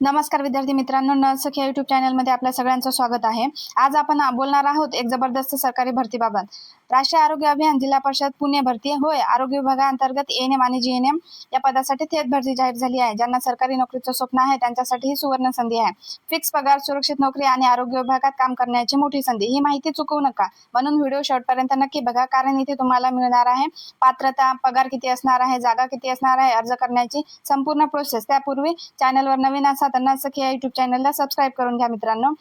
नमस्कार विद्यार्थी मित्रांनो नसख्या युट्यूब चॅनलमध्ये आपल्या सगळ्यांचं स्वागत आहे. आज आपण बोलणार आहोत एक जबरदस्त सरकारी भरतीबाबत राष्ट्रीय आरोग्य अभियान जिल्हा परिषद पुणे भरती होय आरोग्य विभागाअंतर्गत एन एम आणि जी एन एम या पदासाठी थेट भरती जाहीर झाली आहे. ज्यांना सरकारी नोकरीचं स्वप्न आहे त्यांच्यासाठी ही सुवर्ण संधी आहे. फिक्स पगार सुरक्षित नोकरी आणि आरोग्य विभागात काम करण्याची मोठी संधी. ही माहिती चुकवू नका. म्हणून व्हिडिओ शेवटपर्यंत नक्की बघा कारण इथे तुम्हाला मिळणार आहे पात्रता पगार किती असणार आहे जागा किती असणार आहे अर्ज करण्याची संपूर्ण प्रोसेस त्यापूर्वी चॅनलवर नवीन असा त्यांना असं या युट्यूब चॅनलला सबस्क्राईब करून घ्या मित्रांनो.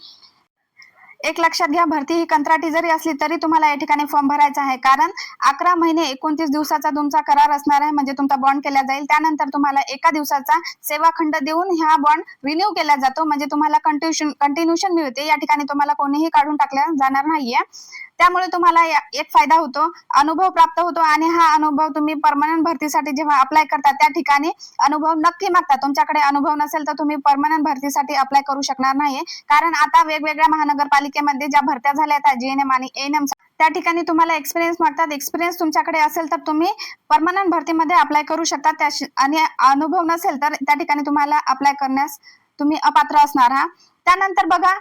एक लक्षात घ्या भरती ही कंत्राटी जरी असली तरी तुम्हाला या ठिकाणी फॉर्म भरायचा आहे. कारण अकरा महिने एकोणतीस दिवसाचा तुमचा करार असणार आहे म्हणजे तुमचा बॉन्ड केला जाईल. त्यानंतर तुम्हाला एका दिवसाचा सेवा खंड देऊन ह्या बॉन्ड रिन्यू केला जातो. म्हणजे तुम्हाला कंटिन्युशन कंटिन्युशन मिळते. या ठिकाणी तुम्हाला कोणीही काढून टाकल्या जाणार नाहीये. त्यामुळे तुम्हाला एक फायदा होतो. अनुभव प्राप्त होतो आणि हा अनुभव तुम्ही परमनंट भरतीसाठी जेव्हा अप्लाय करता त्या ठिकाणी अनुभव नक्की मागता. तुमच्याकडे अनुभव नसेल तर तुम्ही परमनंट भरतीसाठी अप्लाय करू शकणार नाही कारण आता वेगवेगळ्या महानगरपालिका महापालिकेमध्ये ज्या भरत्या झाल्या आहेत जीएनएम आणि एएनएम त्या ठिकाणी तुम्हाला एक्सपिरियन्स मागतात एक्सपिरियन्स तुमच्याकडे असेल तर तुम्ही परमनंट भरतीमध्ये अप्लाय करू शकता. त्या आणि अनुभव नसेल तर त्या ठिकाणी तुम्हाला अप्लाय करण्यास तुम्ही अपात्र असणार हा. त्यानंतर बघा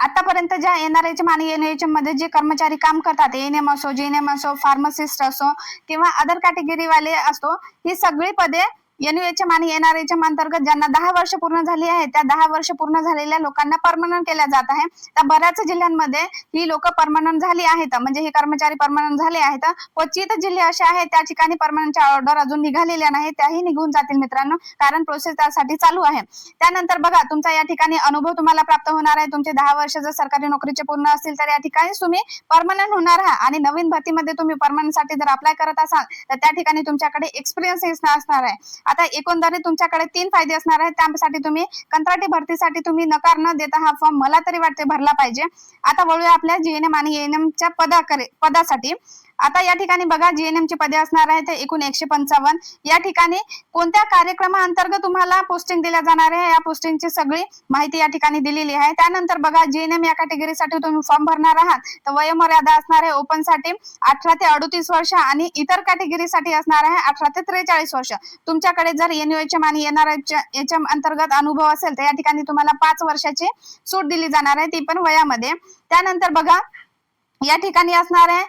आतापर्यंत ज्या एनआरएच आणि एनएचएममध्ये जे कर्मचारी काम करतात एएनएम असो जीएनएम असो फार्मासिस्ट असो किंवा अदर कॅटेगरीवाले असो ही सगळी पदे एनयूएचएम आणि एनआरएचएम अंतर्गत ज्यांना दहा वर्ष पूर्ण झाली आहे त्या दहा वर्ष पूर्ण झालेल्या लोकांना परमनंट केल्या जात आहे. तर बऱ्याच जिल्ह्यांमध्ये ही लोक परमनंट झाली आहेत. म्हणजे हे कर्मचारी परमनंट झाले आहेत. क्वचित जिल्हे असे आहेत त्या ठिकाणी परमनंटच्या ऑर्डर अजून निघालेल्या नाही त्याही निघून जातील मित्रांनो कारण प्रोसेस त्यासाठी चालू आहे. त्यानंतर बघा तुमचा या ठिकाणी अनुभव तुम्हाला प्राप्त होणार आहे. तुमचे दहा वर्ष जर सरकारी नोकरीचे पूर्ण असतील तर या ठिकाणी तुम्ही परमनंट होणार आहात. आणि नवीन भरतीमध्ये तुम्ही परमनंटसाठी जर अप्लाय करत असाल तर त्या ठिकाणी तुमच्याकडे एक्सपिरियन्स असणार आहे. आता एकंदरीत तुमच्याकडे तीन फायदे असणार आहेत. त्यासाठी तुम्ही कंत्राटी भरतीसाठी तुम्ही नकार न देता हा फॉर्म मला तरी वाटते भरला पाहिजे. आता वळूया आपल्या जीएनएम आणि एएनएम पदाकडे पदासाठी. आता या ठिकाणी बघा जीएनएम ची पदे असणार आहे ते एकूण एकशे पंचावन्न. या ठिकाणी कोणत्या कार्यक्रमाअंतर्गत तुम्हाला पोस्टिंग दिल्या जाणार आहे या पोस्टिंगची सगळी माहिती या ठिकाणी दिलेली आहे. त्यानंतर बघा जीएनएम या कॅटेगरीसाठी तुम्ही फॉर्म भरणार आहात. तर वयोमर्यादा असणार आहे ओपनसाठी अठरा ते अडतीस वर्ष आणि इतर कॅटेगरीसाठी असणार आहे अठरा ते त्रेचाळीस वर्ष. तुमच्याकडे जर एनयूएचएम आणि एनआरएचएम अंतर्गत अनुभव असेल तर या ठिकाणी तुम्हाला पाच वर्षाची सूट दिली जाणार आहे ती पण वयामध्ये. त्यानंतर बघा या ठिकाणी असणार आहे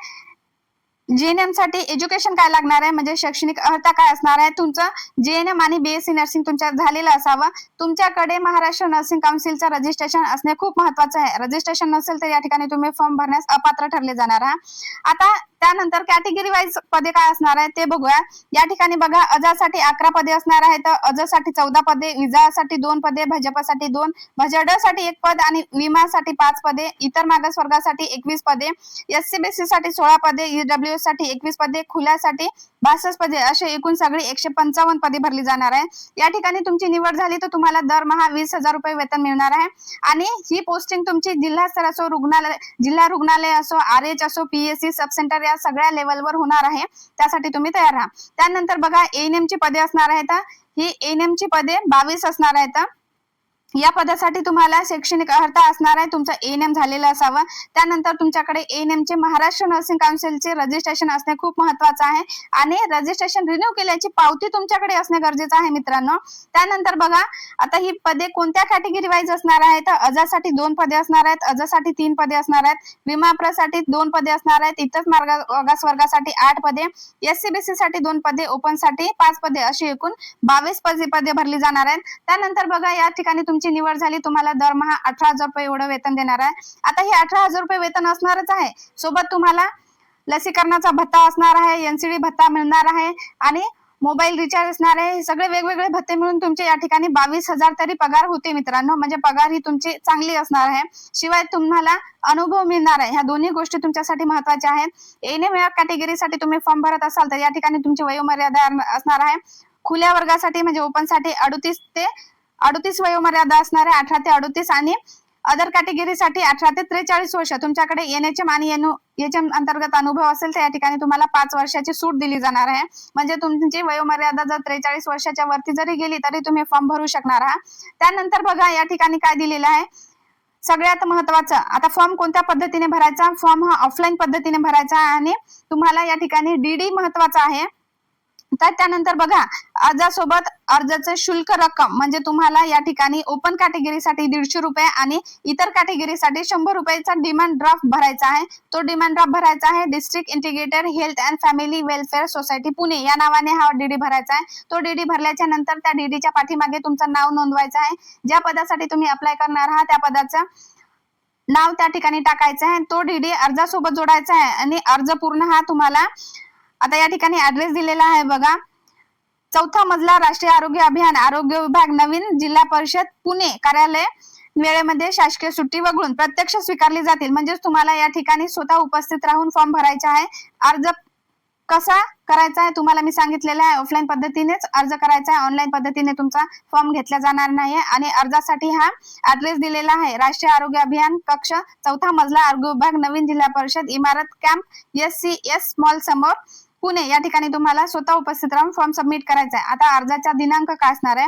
जीएनएमसाठी एज्युकेशन काय लागणार आहे? म्हणजे शैक्षणिक अर्हता काय असणार आहे? तुमचं जीएनएम आणि बीएससी नर्सिंग तुमच्या झालेलं असावं. तुमच्याकडे महाराष्ट्र नर्सिंग काउन्सिलचं रजिस्ट्रेशन असणे खूप महत्वाचं आहे. रजिस्ट्रेशन नसेल तर या ठिकाणी तुम्ही फॉर्म भरण्यास अपात्र ठरले जाणार आहात. आता त्यानंतर कॅटेगरी वाईज पदे काय असणार आहे ते बघूया. या ठिकाणी बघा अजासाठी अकरा पदे असणार आहेत. अजसाठी चौदा पदे विजासाठी दोन पदे भाजपासाठी दोन भजडसाठी एक पद आणि विमासाठी पाच पदे इतर मागास वर्गासाठी एकवीस पदे एससीबीसी साठी सोळा पदे ईडब्ल्यू साठी एकवीस पदे खुल्यासाठी बासष्ट पदे असे एकूण सगळी एकशे पंचावन्न पदे भरली जाणार आहे. या ठिकाणी तुमची निवड झाली तर तुम्हाला दरमहा वीस हजार रुपये वेतन मिळणार आहे. आणि ही पोस्टिंग तुमची जिल्हास्तर असो रुग्णालय जिल्हा रुग्णालय असो आर एच असो पीएससी सब सेंटर या सगळ्या लेवलवर होणार आहे. त्यासाठी तुम्ही तयार राहा. त्यानंतर बघा एन एम ची पदे असणार आहेत. ही एएनएम ची पदे बावीस असणार आहेत. या पदासाठी तुम्हाला शैक्षणिक अर्हता असणार आहे. तुमचा एन एम झालेला असावं. त्यानंतर तुमच्याकडे एएनएम चे महाराष्ट्र नर्सिंग काउन्सिलचे रजिस्ट्रेशन असणे खूप महत्वाचं आहे. आणि रजिस्ट्रेशन रिन्यू केल्याची पावती तुमच्याकडे असणे गरजेचं आहे मित्रांनो. त्यानंतर बघा आता ही पदे कोणत्या कॅटेगरी वाईज असणार आहेत? तर अजासाठी दोन पदे असणार आहेत. अजासाठी तीन पदे असणार आहेत. विमा साठी दोन पदे असणार आहेत. इतर मार्ग मागास वर्गासाठी आठ पदे. एससीबीसी बी सी साठी दोन पदे. ओपनसाठी पाच पदे. अशी एकूण बावीस पदे पदे भरली जाणार आहेत. त्यानंतर बघा या ठिकाणी तुमची निवड झाली तुम्हाला दरमहा अठरा हजार रुपये एवढं वेतन देणार आहे. आता हे अठरा हजार रुपये वेतन असणारच आहे. सोबत तुम्हाला लसीकरणाचा भत्ता असणार आहे एनसीडी भत्ता मिळणार आहे आणि मोबाईल रिचार्ज असणार आहे. हे सगळे वेगवेगळे भत्ते मिळून तुमचे या ठिकाणी बावीस हजार तरी पगार होते मित्रांनो. म्हणजे पगार ही तुमची चांगली असणार आहे. शिवाय तुम्हाला अनुभव मिळणार आहे. ह्या दोन्ही गोष्टी तुमच्यासाठी महत्त्वाच्या आहेत. एन या कॅटेगरीसाठी तुम्ही फॉर्म भरत असाल तर या ठिकाणी तुमची वयोमर्यादा असणार आहे. खुल्या वर्गासाठी म्हणजे ओपनसाठी अडतीस ते अडतीस वयोमर्यादा असणार आहे अठरा ते अडतीस आणि अदर कॅटेगरीसाठी अठरा ते त्रेचाळीस वर्ष तुमच्याकडे एनएचएम आणि एनओ एचएम अंतर्गत अनुभव असेल तर या ठिकाणी तुम्हाला पाच वर्षाची सूट दिली जाणार आहे. म्हणजे तुमची वयोमर्यादा जर त्रेचाळीस वर्षाच्या वरती जरी गेली तरी तुम्ही फॉर्म भरू शकणार आहात. त्यानंतर बघा या ठिकाणी काय दिलेलं आहे. सगळ्यात महत्वाचं आता फॉर्म कोणत्या पद्धतीने भरायचा? फॉर्म हा ऑफलाईन पद्धतीने भरायचा आहे आणि तुम्हाला या ठिकाणी डीडी महत्त्वाचा आहे. तर त्यानंतर बघा अर्जासोबत अर्जाचं शुल्क रक्कम म्हणजे तुम्हाला या ठिकाणी ओपन कॅटेगरीसाठी दीडशे रुपये आणि इतर कॅटेगरीसाठी शंभर रुपयाचा डिमांड ड्राफ्ट भरायचा आहे. तो डिमांड ड्राफ्ट भरायचा आहे district integrated health and family welfare society Pune. या नावाने हा डीडी भरायचा आहे. तो डीडी भरल्याच्या नंतर त्या डीडीच्या पाठीमागे तुमचं नाव नोंदवायचं आहे. ज्या पदासाठी तुम्ही अप्लाय करणार आहात त्या पदाचं नाव त्या ठिकाणी टाकायचं आहे. तो डीडी अर्जासोबत जोडायचा आहे आणि अर्ज पूर्ण हा तुम्हाला आता या ठिकाणी ऍड्रेस दिलेला आहे बघा. चौथा मजला राष्ट्रीय आरोग्य अभियान आरोग्य विभाग नवीन जिल्हा परिषद पुणे कार्यालय. वेळेमध्ये शासकीय सुट्टी वगळून प्रत्यक्ष स्वीकारली जातील. म्हणजेच तुम्हाला या ठिकाणी स्वतः उपस्थित राहून फॉर्म भरायचा आहे. अर्ज कसा करायचा आहे तुम्हाला मी सांगितलेलं आहे. ऑफलाईन पद्धतीनेच अर्ज करायचा आहे. ऑनलाईन पद्धतीने तुमचा फॉर्म घेतला जाणार नाही आणि अर्जासाठी हा ऍड्रेस दिलेला आहे. राष्ट्रीय आरोग्य अभियान कक्ष चौथा मजला आरोग्य विभाग नवीन जिल्हा परिषद इमारत camp S C S mall समोर. पुणे या ठिकाणी तुम्हाला स्वतः उपस्थित राहून फॉर्म सबमिट करायचा आहे. आता अर्जाचा दिनांक काय असणार आहे?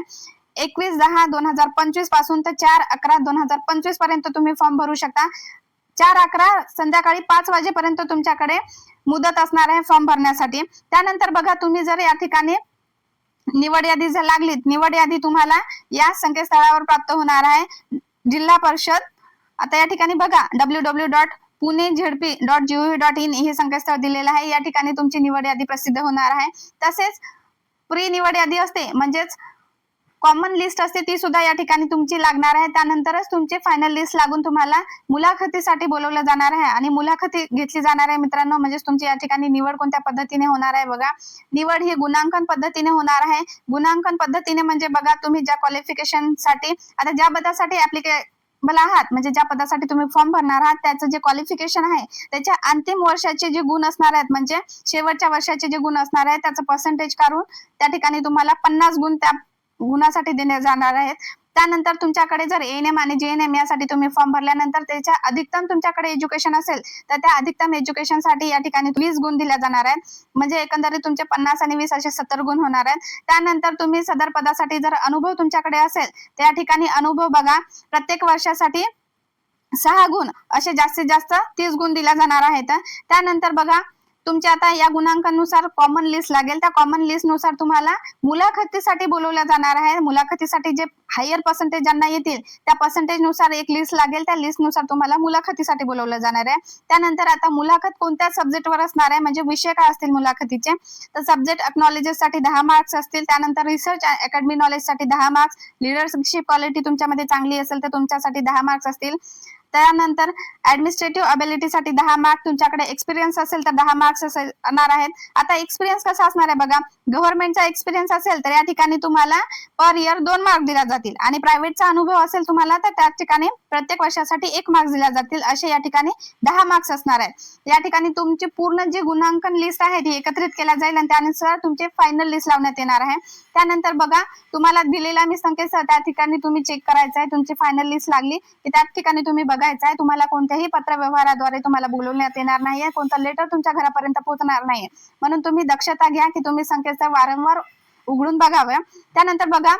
एकवीस दहा दोन हजार पंचवीसपासून तर चार अकरा दोन हजार पंचवीसपर्यंत तुम्ही फॉर्म भरू शकता. चार अकरा संध्याकाळी पाच वाजेपर्यंत तुमच्याकडे मुदत असणार आहे फॉर्म भरण्यासाठी. त्यानंतर बघा तुम्ही जर या ठिकाणी निवड यादी जर लागली निवड यादी तुम्हाला या संकेतस्थळावर प्राप्त होणार आहे. जिल्हा परिषद आता या ठिकाणी बघा W W dot Pune ZP dot gov dot in हे संकेतस्थळ दिलेलं आहे. या ठिकाणी तुमची निवड यादी प्रसिद्ध होणार आहे. तसेच प्री निवड यादी असते म्हणजेच कॉमन लिस्ट असते ती सुद्धा या ठिकाणी तुमची लागणार आहे. त्यानंतरच तुमची फायनल लिस्ट लागून तुम्हाला मुलाखतीसाठी बोलवलं जाणार आहे. आणि मुलाखती घेतली जाणार आहे मित्रांनो म्हणजेच तुमची या ठिकाणी निवड कोणत्या पद्धतीने होणार आहे बघा. निवड ही गुणांकन पद्धतीने होणार आहे. गुणांकन पद्धतीने म्हणजे बघा तुम्ही ज्या क्वालिफिकेशनसाठी आता ज्या पदासाठी ऍप्लिकेबल आहात म्हणजे ज्या पदासाठी तुम्ही फॉर्म भरणार आहात त्याचं जे क्वालिफिकेशन आहे त्याच्या अंतिम वर्षाचे जे गुण असणार आहेत म्हणजे शेवटच्या वर्षाचे जे गुण असणार आहेत त्याचं पर्सेंटेज काढून त्या ठिकाणी तुम्हाला पन्नास गुण त्या गुणासाठी देण्यात जाणार आहेत. त्यानंतर तुमच्याकडे जर एन एम आणि जे एन एम यासाठी तुम्ही फॉर्म भरल्यानंतर त्याच्या अधिकतम तुमच्याकडे एज्युकेशन असेल तर त्या अधिकतम एज्युकेशनसाठी या ठिकाणी वीस गुण दिल्या जाणार आहेत. म्हणजे एकंदरीत तुमचे पन्नास आणि वीस असे सत्तर गुण होणार आहेत. त्यानंतर तुम्ही सदर पदासाठी जर अनुभव तुमच्याकडे असेल त्या ठिकाणी अनुभव बघा. प्रत्येक वर्षासाठी सहा गुण असे जास्तीत जास्त तीस गुण दिल्या जाणार आहेत. त्यानंतर बघा तुमच्या आता या गुणांकानुसार कॉमन लिस्ट लागेल. त्या कॉमन लिस्टनुसार तुम्हाला मुलाखतीसाठी बोलवल्या जाणार आहे. मुलाखतीसाठी जे हायर पर्सेंटेज ज्यांना येतील त्या पर्सेंटेजनुसार एक लिस्ट लागेल. त्या लिस्टनुसार तुम्हाला मुलाखतीसाठी बोलवलं जाणार आहे. त्यानंतर आता मुलाखत कोणत्या सब्जेक्टवर असणार आहे? म्हणजे विषय काय असतील मुलाखतीचे? तर सब्जेक्ट अक्नॉलेजेस साठी दहा मार्क्स असतील. त्यानंतर रिसर्च अकॅडमी नॉलेजसाठी दहा मार्क्स लिडरशिप क्वालिटी तुमच्यामध्ये चांगली असेल तर तुमच्यासाठी दहा मार्क्स असतील. त्यानंतर ऍडमिनिस्ट्रेटिव्ह अबिलिटी साठी दहा मार्क तुमच्याकडे एक्सपिरियन्स असेल तर दहा मार्क्स असणार आहेत. आता एक्सपिरियन्स कसा असणार आहे बघा. गव्हर्नमेंटचा एक्सपिरियन्स असेल तर या ठिकाणी तुम्हाला पर इयर दोन मार्क दिला जातील. आणि प्रायव्हेटचा अनुभव असेल तुम्हाला तर त्या ठिकाणी प्रत्येक वर्षासाठी एक मार्क्स दिला जातील. असे या ठिकाणी दहा मार्क्स असणार आहेत. या ठिकाणी तुमची पूर्ण जी गुणांकन लिस्ट आहे ती एकत्रित केल्या जाईल आणि त्यानुसार तुमचे फायनल लिस्ट लावण्यात येणार आहे. त्यानंतर बघा तुम्हाला दिलेला मी संकेत त्या ठिकाणी तुम्ही चेक करायचं आहे तुमची फायनल लिस्ट लागली की त्या ठिकाणी तुम्ही बघा बघायचं आहे तुम्हाला कोणत्याही पत्र व्यवहाराद्वारे तुम्हाला बोलवण्यात येणार नाहीये कोणतं लेटर तुमच्या घरापर्यंत पोहोचणार नाहीये. म्हणून तुम्ही दक्षता घ्या की तुम्ही संकेतस्थळ वारंवार उघडून बघाव्या. त्यानंतर बघा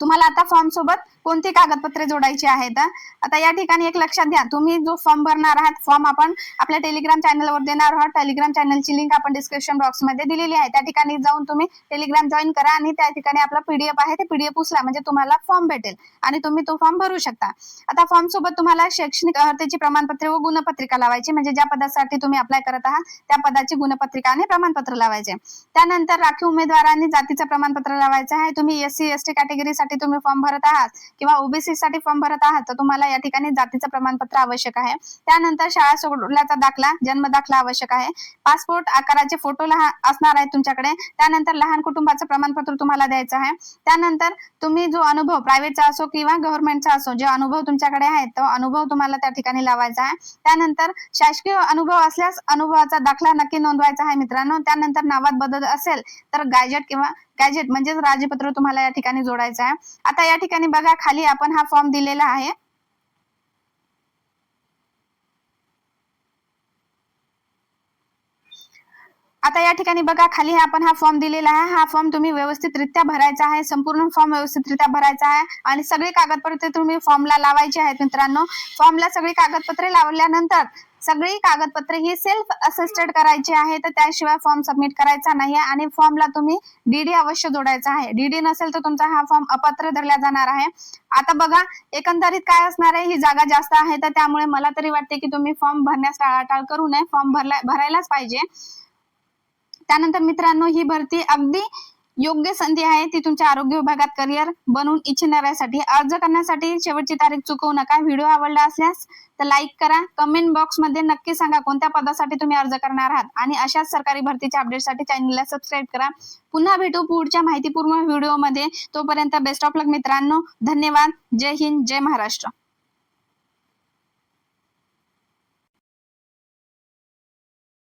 तुम्हाला आता फॉर्म सोबत कोणती कागदपत्रे जोडायची आहेत आता या ठिकाणी एक लक्षात घ्या. तुम्ही जो फॉर्म भरणार आहात फॉर्म आपण आपल्या टेलिग्राम चॅनलवर देणार आहोत. टेलिग्राम चॅनलची लिंक आपण डिस्क्रिप्शन बॉक्समध्ये दिलेली आहे. त्या ठिकाणी जाऊन तुम्ही टेलिग्राम जॉईन करा आणि त्या ठिकाणी आपला पीडीएफ आहे ते पीडीएफ उचला. म्हणजे तुम्हाला फॉर्म भेटेल आणि तुम्ही तो फॉर्म भरू शकता. आता फॉर्म सोबत तुम्हाला शैक्षणिक अर्हतेची प्रमाणपत्रे व गुणपत्रिका लावायची. म्हणजे ज्या पदासाठी तुम्ही अप्लाय करत आहात त्या पदाची गुणपत्रिका आणि प्रमाणपत्र लावायचे. त्यानंतर राखीव उमेदवारांनी जातीचं प्रमाणपत्र लावायचं आहे. तुम्ही एस एसटी कॅटेगरीसाठी साठी तुम्ही फॉर्म भरत आहात किंवा ओबीसी साठी फॉर्म भरत आहात तर तुम्हाला या ठिकाणी जातीचं प्रमाणपत्र आवश्यक आहे. त्यानंतर शाळा सोडल्याचा दाखला जन्म दाखला आवश्यक आहे. पासपोर्ट आकाराचे फोटो लहान असणार आहेत तुमच्याकडे. त्यानंतर लहान कुटुंबाचं प्रमाणपत्र तुम्हाला द्यायचं आहे. त्यानंतर तुम्ही जो अनुभव प्रायव्हेटचा असो किंवा गव्हर्नमेंटचा असो जे अनुभव तुमच्याकडे आहे तो अनुभव तुम्हाला त्या ठिकाणी लावायचा आहे. त्यानंतर शासकीय अनुभव असल्यास अनुभवाचा दाखला नक्की नोंदवायचा आहे मित्रांनो. त्यानंतर नावात बदल असेल तर गॅजेट किंवा गॅजेट म्हणजेच राजपत्र तुम्हाला या ठिकाणी जोडायचं आहे. आता या ठिकाणी बघा खाली आपण हा फॉर्म दिलेला आहे. आता या ठिकाणी बघा खाली हे आपण हा फॉर्म दिलेला आहे. हा फॉर्म तुम्ही व्यवस्थितरित्या भरायचा आहे. संपूर्ण फॉर्म व्यवस्थितरित्या भरायचा आहे. आणि सगळी कागदपत्रे तुम्ही फॉर्मला लावायची आहेत मित्रांनो. फॉर्मला सगळी कागदपत्रे लावल्यानंतर सगळी कागदपत्रे ही सेल्फ असिस्टेड करायची आहे. तर त्याशिवाय फॉर्म सबमिट करायचा नाही आहे आणि फॉर्मला तुम्ही डीडी अवश्य जोडायचा आहे. डीडी नसेल तर तुमचा हा फॉर्म अपात्र धरला जाणार आहे. आता बघा एकंदरीत काय असणार आहे? ही जागा जास्त आहे. तर त्यामुळे मला तरी वाटते की तुम्ही फॉर्म भरण्यास टाळाटाळ करू नये. फॉर्म भरला भरायलाच पाहिजे. त्यानंतर मित्रांनो ही भरती अगदी योग्य संधी आहे. ती तुमच्या आरोग्य विभागात करिअर बनवून इच्छिणाऱ्यासाठी अर्ज करण्यासाठी शेवटची तारीख चुकवू नका. व्हिडिओ आवडला असल्यास तर लाईक करा. कमेंट बॉक्समध्ये नक्की सांगा कोणत्या पदासाठी तुम्ही अर्ज करणार आहात. आणि अशाच सरकारी भरतीच्या अपडेटसाठी चॅनलला सबस्क्राईब करा. पुन्हा भेटू पुढच्या माहितीपूर्ण व्हिडिओमध्ये तोपर्यंत बेस्ट ऑफ लक मित्रांनो. धन्यवाद. जय हिंद. जय महाराष्ट्र.